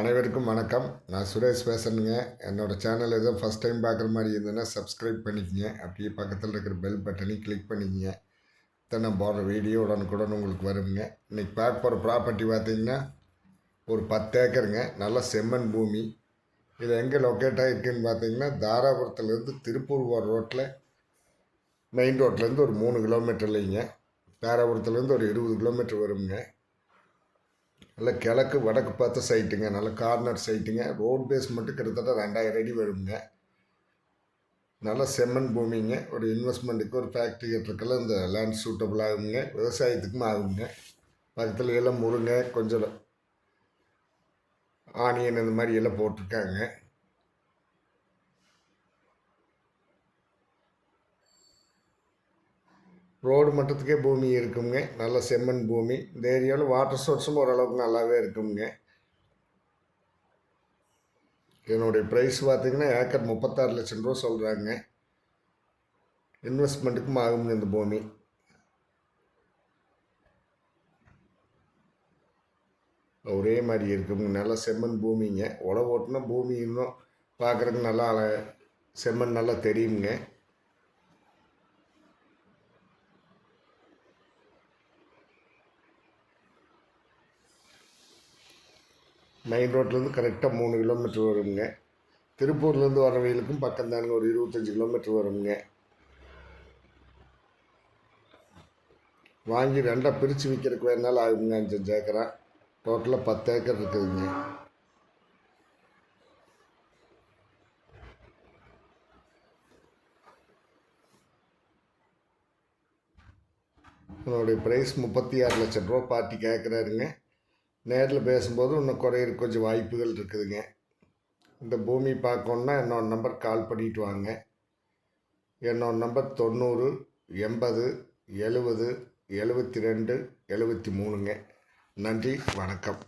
அனைவருக்கும் வணக்கம். நான் சுரேஷ் பேசணுங்க என்னோடய சேனல் ஏதோ ஃபஸ்ட் டைம் பார்க்குற மாதிரி இருந்ததுன்னா சப்ஸ்கிரைப் பண்ணிக்கங்க. அப்படியே பக்கத்தில் இருக்கிற பெல் பட்டனையும் கிளிக் பண்ணிக்கங்க. தான் நான் போடுற வீடியோ உடனுக்குடன் உங்களுக்கு வருங்க. இன்றைக்கி பார்க்க போகிற ப்ராப்பர்ட்டி பார்த்தீங்கன்னா ஒரு பத்து ஏக்கருங்க. நல்ல செம்மண் பூமி. இது எங்கே லொக்கேட் ஆகிருக்குன்னு பார்த்தீங்கன்னா தாராபுரத்துலேருந்து திருப்பூர் போகிற ரோட்டில் மெயின் ரோட்லேருந்து ஒரு மூணு கிலோமீட்டர்லைங்க தாராபுரத்துலேருந்து ஒரு இருபது கிலோமீட்டர் வருங்க. நல்ல கிழக்கு வடக்கு பார்த்த சைட்டுங்க நல்ல கார்னர் சைட்டுங்க ரோட் பேஸ் மட்டும் கிட்டத்தட்ட ரெண்டாயிரம் அடி வருங்க. நல்ல செம்மண் பூமிங்க. ஒரு இன்வெஸ்ட்மெண்ட்டுக்கு ஒரு ஃபேக்ட்ரி கட்டுறதுக்கெல்லாம் இந்த லேண்ட் சூட்டபிள் ஆகுங்க. விவசாயத்துக்கும் ஆகுங்க. பக்கத்தில் எல்லாம் முருங்கை கொஞ்சம் ஆனியன் இந்த மாதிரி எல்லாம் போட்டிருக்காங்க. ரோடு மட்டத்துக்கே பூமி இருக்குங்க நல்ல செம்மண் பூமி. இந்த ஏரியாவில் வாட்டர் சோர்ஸும் ஓரளவுக்கு நல்லாவே இருக்குங்க என்னுடைய ப்ரைஸ் பார்த்தீங்கன்னா ஏக்கர் முப்பத்தாறு லட்சம் ரூபா சொல்கிறாங்க இன்வெஸ்ட்மெண்ட்டுக்கும் ஆகுங்க இந்த பூமி. ஒரே மாதிரி இருக்குங்க. நல்லா செம்மண் பூமிங்க. உழவு ஓட்டுனா பூமி இன்னும் பார்க்குறதுக்கு நல்லா செம்மண் நல்லா தெரியுங்க. மெயின் ரோட்லேருந்து கரெக்டாக மூணு கிலோமீட்டர் வருங்க. திருப்பூர்லேருந்து வர வெயிலுக்கும் பக்கம் தானுங்க ஒரு இருபத்தஞ்சி கிலோமீட்டர் வருங்க. வாங்கி ரெண்டாக பிரித்து விற்கிறதுக்கு வேணாலும் ஆகுங்க அஞ்சஞ்சு ஏக்கரா. டோட்டலாக பத்து ஏக்கர் இருக்குதுங்க. உன்னுடைய ப்ரைஸ் முப்பத்தி ஆறு லட்சம் ரூபா பார்ட்டி கேட்குறாருங்க நேரில் பேசும்போது இன்னும் குறையிறதுக்கு கொஞ்சம் வாய்ப்புகள் இருக்குதுங்க. இந்த பூமி பார்க்கணுன்னா என்னோட நம்பர் கால் பண்ணிட்டு வாங்க. என்னோட நம்பர் தொண்ணூறு எண்பது எழுபது எழுபத்தி ரெண்டு எழுபத்தி மூணுங்க. நன்றி வணக்கம்.